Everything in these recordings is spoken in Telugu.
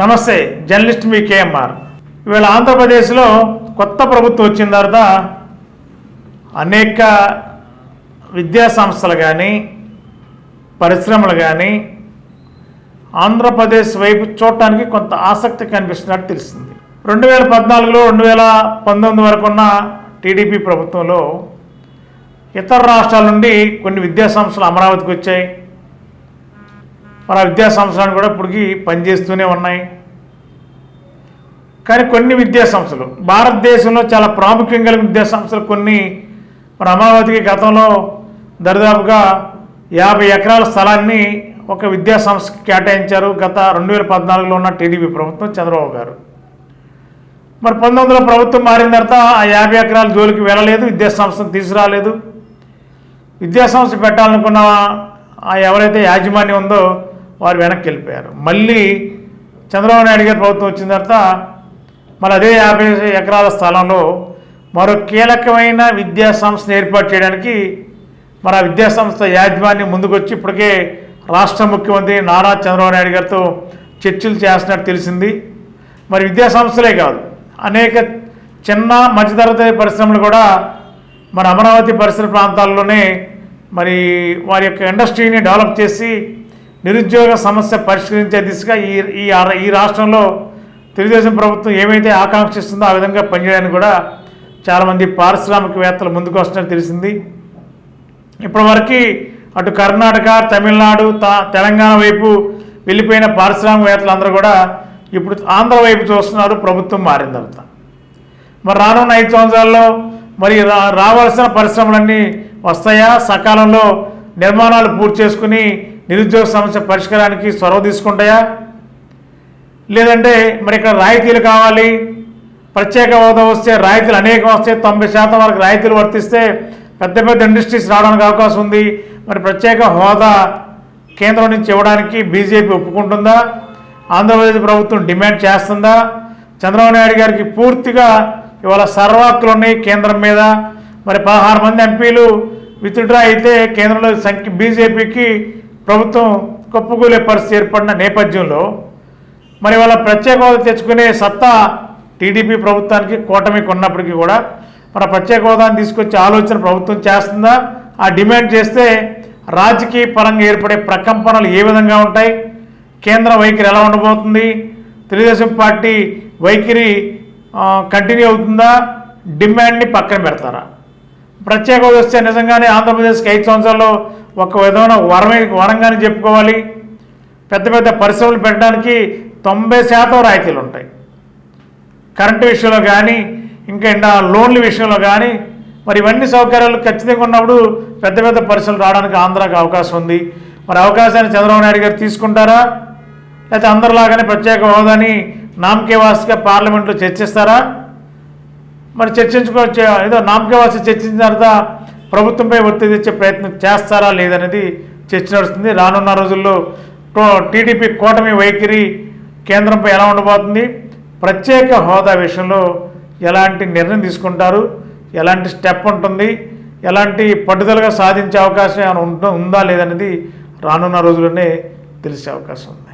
నమస్తే జర్నలిస్ట్ మీ కేఎంఆర్. ఇవాళ ఆంధ్రప్రదేశ్లో కొత్త ప్రభుత్వం వచ్చిన తర్వాత అనేక విద్యా సంస్థలు కానీ పరిశ్రమలు కానీ ఆంధ్రప్రదేశ్ వైపు చూడటానికి కొంత ఆసక్తి కనిపిస్తున్నట్టు తెలిసింది రెండు వేల పద్నాలుగులో రెండు వేల పంతొమ్మిది వరకు ఉన్న టీడీపీ ప్రభుత్వంలో ఇతర రాష్ట్రాల నుండి కొన్ని విద్యాసంస్థలు అమరావతికి వచ్చాయి. మన విద్యా సంస్థలు కూడా ఇప్పటికీ పనిచేస్తూనే ఉన్నాయి. కానీ కొన్ని విద్యా సంస్థలు భారతదేశంలో చాలా ప్రాముఖ్యం కలిగిన విద్యా సంస్థలు కొన్ని. మన అమరావతికి గతంలో దరిదాపుగా యాభై ఎకరాల స్థలాన్ని ఒక విద్యా సంస్థకి కేటాయించారు గత రెండు వేల పద్నాలుగులో ఉన్న టీడీపీ ప్రభుత్వం చంద్రబాబు గారు. మరి పంతొమ్మిదిలో ప్రభుత్వం మారిన తర్వాత ఆ యాభై ఎకరాల జోలికి వెళ్ళలేదు విద్యా సంస్థను తీసుకురాలేదు. విద్యా సంస్థ పెట్టాలనుకున్న ఆ ఎవరైతే యాజమాన్యం ఉందో వారు వెనక్కి వెళ్ళిపోయారు. మళ్ళీ చంద్రబాబు నాయుడు గారి ప్రభుత్వం వచ్చిన తర్వాత మళ్ళీ అదే యాభై ఎకరాల స్థలంలో మరో కీలకమైన విద్యా సంస్థను ఏర్పాటు చేయడానికి మన ఆ విద్యాసంస్థ యాజమాన్యం ముందుకొచ్చి ఇప్పటికే రాష్ట్ర ముఖ్యమంత్రి నారా చంద్రబాబు నాయుడు గారితో చర్చలు చేస్తున్నట్టు తెలిసింది. మరి విద్యాసంస్థలే కాదు అనేక చిన్న మధ్యతరగతి పరిశ్రమలు కూడా మన అమరావతి పరిసర ప్రాంతాల్లోనే మరి వారి యొక్క ఇండస్ట్రీని డెవలప్ చేసి నిరుద్యోగ సమస్య పరిష్కరించే దిశగా ఈ ఈ ఈ రాష్ట్రంలో తెలుగుదేశం ప్రభుత్వం ఏమైతే ఆకాంక్షిస్తుందో ఆ విధంగా పనిచేయడానికి కూడా చాలామంది పారిశ్రామికవేత్తలు ముందుకు వస్తున్నట్టు తెలిసింది. ఇప్పటివరకు అటు కర్ణాటక తమిళనాడు తా- తెలంగాణ వైపు వెళ్ళిపోయిన పారిశ్రామికవేత్తలు అందరూ కూడా ఇప్పుడు ఆంధ్ర వైపు చూస్తున్నారు ప్రభుత్వం మారిన తర్వాత. మరి రానున్న ఐదు సంవత్సరాల్లో మరి రా రావాల్సిన పరిశ్రమలన్నీ వస్తాయా? సకాలంలో నిర్మాణాలు పూర్తి చేసుకుని నిరుద్యోగ సమస్య పరిష్కారానికి చొరవ తీసుకుంటాయా? లేదంటే మరి ఇక్కడ రాయితీలు కావాలి. ప్రత్యేక హోదా వస్తే రాయితీలు అనేకం వస్తాయి. తొంభై శాతం వరకు రాయితీలు వర్తిస్తే పెద్ద పెద్ద ఇండస్ట్రీస్ రావడానికి అవకాశం ఉంది. మరి ప్రత్యేక హోదా కేంద్రం నుంచి ఇవ్వడానికి బీజేపీ ఒప్పుకుంటుందా? ఆంధ్రప్రదేశ్ ప్రభుత్వం డిమాండ్ చేస్తుందా? చంద్రబాబు నాయుడు గారికి పూర్తిగా ఇవాళ సర్వాక్కులు ఉన్నాయి కేంద్రం మీద. మరి పదహారు మంది ఎంపీలు విత్డ్రా అయితే కేంద్రంలో సంఖ్య బీజేపీకి ప్రభుత్వం కొప్పుకూలే పరిస్థితి ఏర్పడిన నేపథ్యంలో మరి వాళ్ళ ప్రత్యేక హోదా తెచ్చుకునే సత్తా టీడీపీ ప్రభుత్వానికి కూటమికి ఉన్నప్పటికీ కూడా మన ప్రత్యేక హోదాని తీసుకొచ్చే ఆలోచన ప్రభుత్వం చేస్తుందా? ఆ డిమాండ్ చేస్తే రాజకీయ పరంగా ఏర్పడే ప్రకంపనలు ఏ విధంగా ఉంటాయి? కేంద్ర వైఖరి ఎలా ఉండబోతుంది? తెలుగుదేశం పార్టీ వైఖరి కంటిన్యూ అవుతుందా? డిమాండ్ని పక్కన పెడతారా? ప్రత్యేక హోదా వస్తే నిజంగానే ఆంధ్రప్రదేశ్కి ఐదు సంవత్సరాల్లో ఒక విధమైన వరమే వరంగానే చెప్పుకోవాలి. పెద్ద పెద్ద పరిశ్రమలు పెట్టడానికి తొంభై శాతం రాయితీలు ఉంటాయి. కరెంటు విషయంలో కానీ ఇంకా లోన్ల విషయంలో కానీ మరి ఇవన్నీ సౌకర్యాలు ఖచ్చితంగా ఉన్నప్పుడు పెద్ద పెద్ద పరిశ్రమలు రావడానికి ఆంధ్రాకి అవకాశం ఉంది. మరి అవకాశాన్ని చంద్రబాబు నాయుడు గారు తీసుకుంటారా? లేకపోతే అందరిలాగానే ప్రత్యేక హోదాని నామకే వాసిగా పార్లమెంట్లో చర్చిస్తారా? మరి చర్చించుకోవచ్చు ఏదో నామకేవాసి చర్చించిన తర్వాత ప్రభుత్వంపై ఒత్తిడి తెచ్చే ప్రయత్నం చేస్తారా లేదనేది చర్చ నడుస్తుంది. రానున్న రోజుల్లో టో- టీడీపీ కూటమి వైఖరి కేంద్రంపై ఎలా ఉండబోతుంది? ప్రత్యేక హోదా విషయంలో ఎలాంటి నిర్ణయం తీసుకుంటారు? ఎలాంటి స్టెప్ ఉంటుంది? ఎలాంటి పట్టుదలగా సాధించే అవకాశం ఏమైనా ఉందా లేదనేది రానున్న రోజుల్లోనే తెలిసే అవకాశం ఉంది.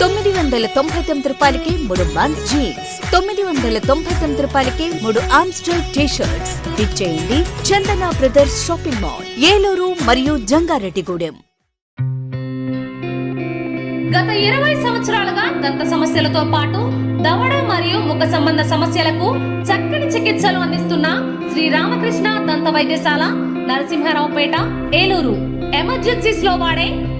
తొమ్మిది వందల తొంభై తొమ్మిది రూపాయలకే మూడు మన్స్ జీన్స్ తొమ్మిది వందల తొంభై తొమ్మిది రూపాయలకే మూడు ఆమ్స్టర్ టీ షర్ట్స్ ఇచ్చేయండి Chandana brothers shopping mall Eluru మరియు జంగారెడ్డిగూడెం. గత ఇరవై సంవత్సరాలుగా దంత సమస్యలతో పాటు దవడ మరియు ముఖ సంబంధ సమస్యలకు చక్కని చికిత్సలు అందిస్తున్న శ్రీ రామకృష్ణ దంత వైద్యశాల నరసింహారావుపేట ఏలూరు. ఎమర్జెన్సీస్లో వాడే